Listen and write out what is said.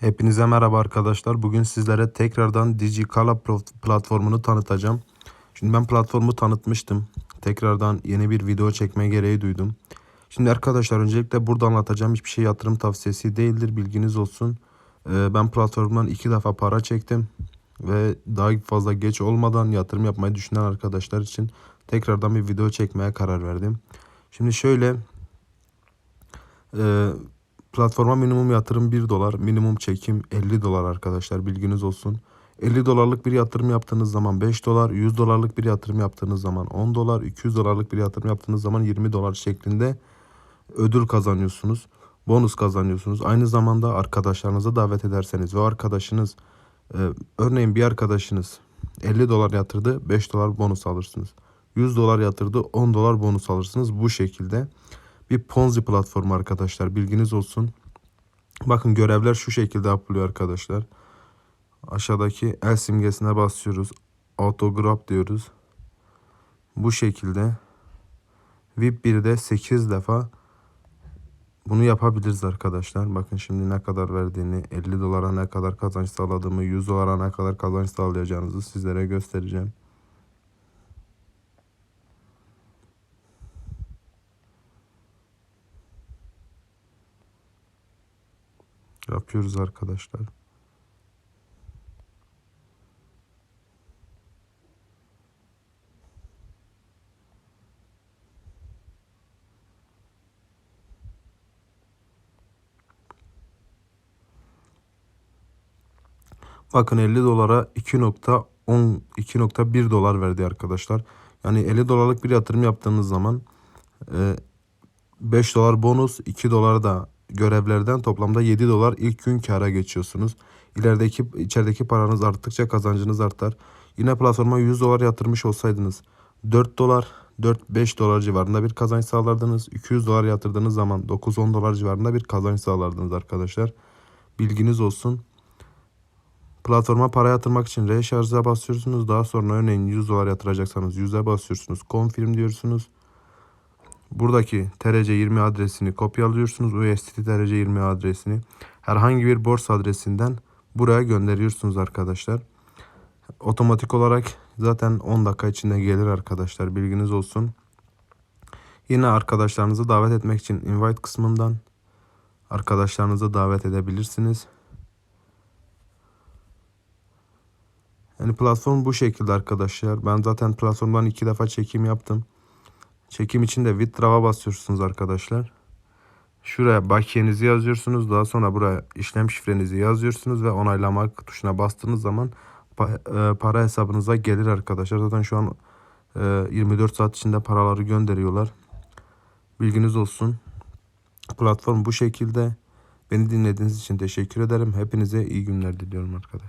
Hepinize merhaba arkadaşlar. Bugün sizlere tekrardan Digicala platformunu tanıtacağım. Şimdi ben platformu tanıtmıştım. Tekrardan yeni bir video çekme gereği duydum. Şimdi arkadaşlar öncelikle burada anlatacağım hiçbir şey yatırım tavsiyesi değildir. Bilginiz olsun. Ee, ben platformdan iki defa para çektim. Ve daha fazla geç olmadan yatırım yapmayı düşünen arkadaşlar için tekrardan bir video çekmeye karar verdim. Şimdi şöyle e, platforma minimum yatırım 1 dolar, minimum çekim 50 dolar arkadaşlar bilginiz olsun. 50 dolarlık bir yatırım yaptığınız zaman 5 dolar, 100 dolarlık bir yatırım yaptığınız zaman 10 dolar, 200 dolarlık bir yatırım yaptığınız zaman 20 dolar şeklinde ödül kazanıyorsunuz. Bonus kazanıyorsunuz. Aynı zamanda arkadaşlarınıza davet ederseniz ve arkadaşınız e, örneğin bir arkadaşınız 50 dolar yatırdı 5 dolar bonus alırsınız. 100 dolar yatırdı 10 dolar bonus alırsınız. Bu şekilde bir Ponzi platformu arkadaşlar bilginiz olsun. Bakın görevler şu şekilde yapılıyor arkadaşlar. Aşağıdaki el simgesine basıyoruz. Autograph diyoruz. Bu şekilde VIP 1'de 8 defa bunu yapabiliriz arkadaşlar. Bakın şimdi ne kadar verdiğini, 50 dolara ne kadar kazanç sağladığımı, 100 dolara ne kadar kazanç sağlayacağınızı sizlere göstereceğim. Yapıyoruz arkadaşlar. Bakın 50 dolara 2.10 2.1 dolar verdi arkadaşlar. Yani 50 dolarlık bir yatırım yaptığınız zaman e, 5 dolar bonus 2 dolar da görevlerden toplamda 7 dolar ilk gün kâra geçiyorsunuz. İlerideki içerideki paranız arttıkça kazancınız artar. Yine platforma 100 dolar yatırmış olsaydınız 4 dolar 4-5 dolar civarında bir kazanç sağlardınız. 200 dolar yatırdığınız zaman 9-10 dolar civarında bir kazanç sağlardınız arkadaşlar. Bilginiz olsun. Platforma para yatırmak için recharge'a basıyorsunuz. Daha sonra örneğin 100 dolar yatıracaksanız 100'e basıyorsunuz. Confirm diyorsunuz. Buradaki TRC20 adresini kopyalıyorsunuz. USDT TRC20 adresini herhangi bir borsa adresinden buraya gönderiyorsunuz arkadaşlar. Otomatik olarak zaten 10 dakika içinde gelir arkadaşlar. Bilginiz olsun. Yine arkadaşlarınızı davet etmek için invite kısmından arkadaşlarınızı davet edebilirsiniz. Yani platform bu şekilde arkadaşlar. Ben zaten platformdan iki defa çekim yaptım. Çekim için de Withdraw'a basıyorsunuz arkadaşlar. Şuraya bakiyenizi yazıyorsunuz. Daha sonra buraya işlem şifrenizi yazıyorsunuz ve onaylamak tuşuna bastığınız zaman e, para hesabınıza gelir arkadaşlar. Zaten şu an e, 24 saat içinde paraları gönderiyorlar. Bilginiz olsun. Platform bu şekilde. Beni dinlediğiniz için teşekkür ederim. Hepinize iyi günler diliyorum arkadaşlar.